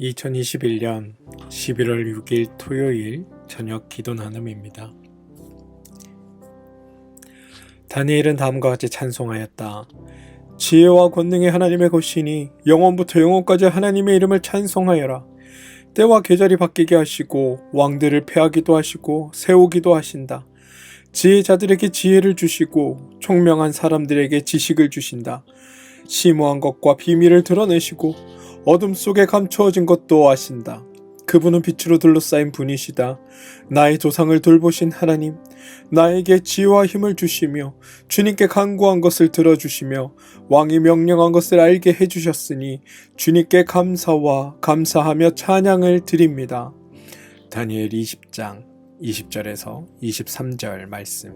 2021년 11월 6일 토요일 저녁 기도 나눔입니다. 다니엘은 다음과 같이 찬송하였다. 지혜와 권능의 하나님의 것이니 영원부터 영원까지 하나님의 이름을 찬송하여라. 때와 계절이 바뀌게 하시고 왕들을 패하기도 하시고 세우기도 하신다. 지혜자들에게 지혜를 주시고 총명한 사람들에게 지식을 주신다. 심오한 것과 비밀을 드러내시고 어둠 속에 감추어진 것도 아신다. 그분은 빛으로 둘러싸인 분이시다. 나의 조상을 돌보신 하나님, 나에게 지혜와 힘을 주시며 주님께 간구한 것을 들어주시며 왕이 명령한 것을 알게 해주셨으니 주님께 감사와 감사하며 찬양을 드립니다. 다니엘 20장 20절에서 23절 말씀.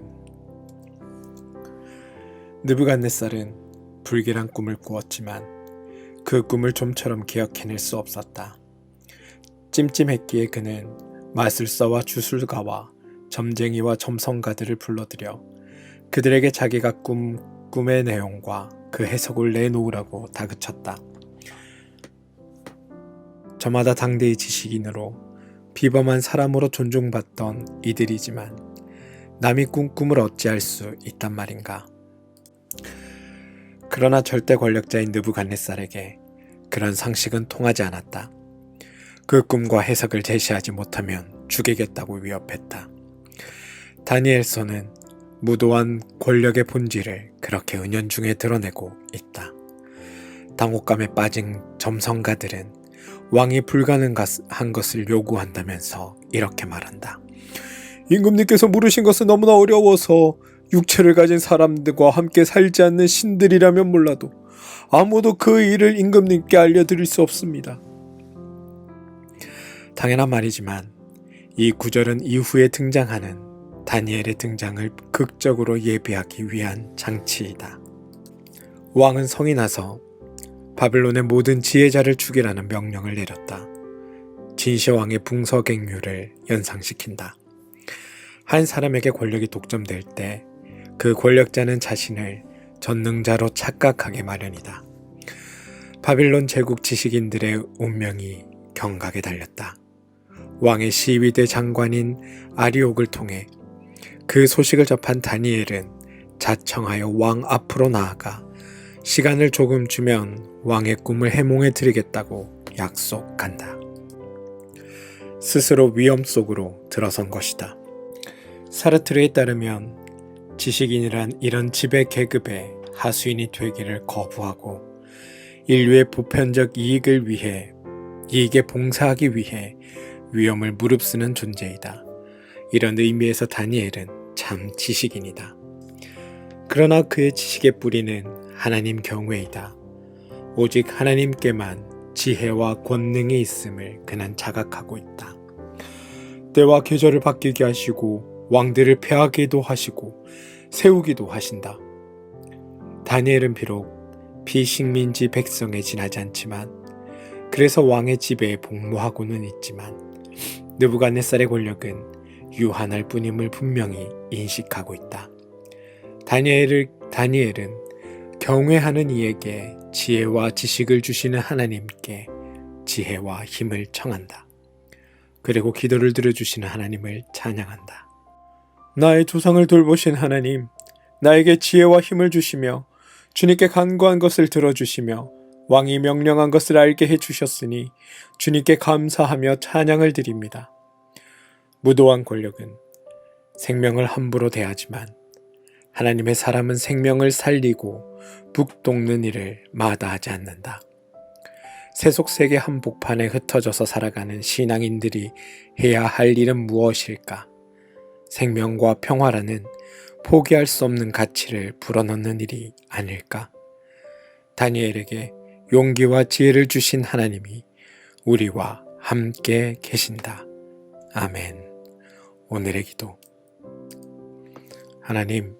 느부갓네살은 불길한 꿈을 꾸었지만 그 꿈을 좀처럼 기억해낼 수 없었다. 찜찜했기에 그는 마술사와 주술가와 점쟁이와 점성가들을 불러들여 그들에게 자기가 꿈, 꿈의 내용과 그 해석을 내놓으라고 다그쳤다. 저마다 당대의 지식인으로 비범한 사람으로 존중받던 이들이지만 남이 꾼 꿈을 어찌할 수 있단 말인가. 그러나 절대 권력자인 느부갓네살에게 그런 상식은 통하지 않았다. 그 꿈과 해석을 제시하지 못하면 죽이겠다고 위협했다. 다니엘서는 무도한 권력의 본질을 그렇게 은연중에 드러내고 있다. 당혹감에 빠진 점성가들은 왕이 불가능한 것을 요구한다면서 이렇게 말한다. 임금님께서 물으신 것은 너무나 어려워서 육체를 가진 사람들과 함께 살지 않는 신들이라면 몰라도 아무도 그 일을 임금님께 알려드릴 수 없습니다. 당연한 말이지만 이 구절은 이후에 등장하는 다니엘의 등장을 극적으로 예비하기 위한 장치이다. 왕은 성이 나서 바벨론의 모든 지혜자를 죽이라는 명령을 내렸다. 진시황의 붕서갱유를 연상시킨다. 한 사람에게 권력이 독점될 때 그 권력자는 자신을 전능자로 착각하게 마련이다. 바빌론 제국 지식인들의 운명이 경각에 달렸다. 왕의 시위대 장관인 아리옥을 통해 그 소식을 접한 다니엘은 자청하여 왕 앞으로 나아가 시간을 조금 주면 왕의 꿈을 해몽해 드리겠다고 약속한다. 스스로 위험 속으로 들어선 것이다. 사르트르에 따르면 지식인이란 이런 지배 계급의 하수인이 되기를 거부하고 인류의 보편적 이익을 위해 이익에 봉사하기 위해 위험을 무릅쓰는 존재이다. 이런 의미에서 다니엘은 참 지식인이다. 그러나 그의 지식의 뿌리는 하나님 경외이다. 오직 하나님께만 지혜와 권능이 있음을 그는 자각하고 있다. 때와 계절을 바뀌게 하시고 왕들을 패하기도 하시고 세우기도 하신다. 다니엘은 비록 비식민지 백성에 지나지 않지만 그래서 왕의 지배에 복무하고는 있지만 느부갓네살의 권력은 유한할 뿐임을 분명히 인식하고 있다. 다니엘을 다니엘은 경외하는 이에게 지혜와 지식을 주시는 하나님께 지혜와 힘을 청한다. 그리고 기도를 들어주시는 하나님을 찬양한다. 나의 조상을 돌보신 하나님, 나에게 지혜와 힘을 주시며 주님께 간구한 것을 들어주시며 왕이 명령한 것을 알게 해주셨으니 주님께 감사하며 찬양을 드립니다. 무도한 권력은 생명을 함부로 대하지만 하나님의 사람은 생명을 살리고 북돋는 일을 마다하지 않는다. 세속세계 한복판에 흩어져서 살아가는 신앙인들이 해야 할 일은 무엇일까? 생명과 평화라는 포기할 수 없는 가치를 불어넣는 일이 아닐까? 다니엘에게 용기와 지혜를 주신 하나님이 우리와 함께 계신다. 아멘. 오늘의 기도. 하나님,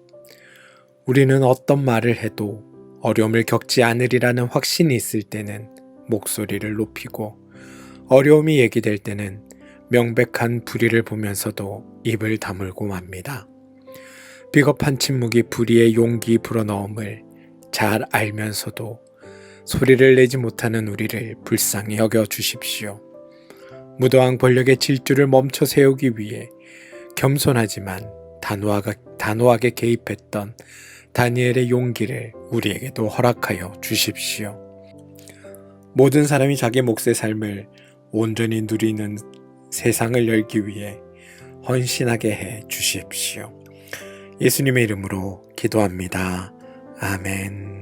우리는 어떤 말을 해도 어려움을 겪지 않으리라는 확신이 있을 때는 목소리를 높이고 어려움이 얘기될 때는 명백한 불의를 보면서도 입을 다물고 맙니다. 비겁한 침묵이 불의의 용기 불어넣음을 잘 알면서도 소리를 내지 못하는 우리를 불쌍히 여겨 주십시오. 무도한 권력의 질주를 멈춰 세우기 위해 겸손하지만 단호하게, 단호하게 개입했던 다니엘의 용기를 우리에게도 허락하여 주십시오. 모든 사람이 자기 몫의 삶을 온전히 누리는 세상을 열기 위해 헌신하게 해 주십시오. 예수님의 이름으로 기도합니다. 아멘.